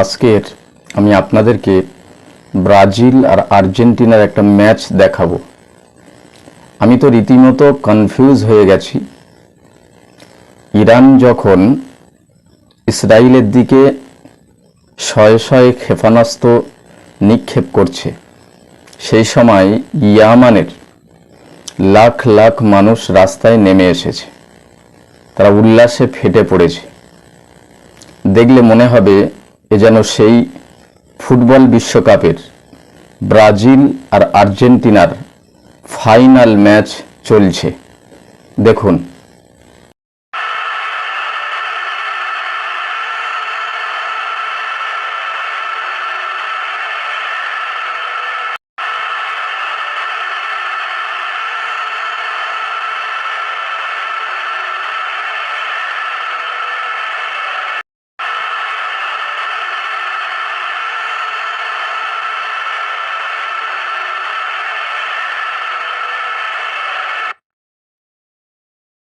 আজকের আমি আপনাদেরকে ব্রাজিল আর আর্জেন্টিনার একটা ম্যাচ দেখাবো। আমি তো রীতিমতো কনফিউজ হয়ে গেছি। ইরান যখন ইসরায়েলের দিকে শয়ে শয়ে ক্ষেপণাস্ত্র নিক্ষেপ করছে, সেই সময় ইয়ামানের লাখ লাখ মানুষ রাস্তায় নেমে এসেছে। তারা উল্লাসে ফেটে পড়েছে। দেখলে মনে হবে এ যেন সেই ফুটবল বিশ্বকাপের ব্রাজিল আর আর্জেন্টিনার ফাইনাল ম্যাচ চলছে। দেখুন।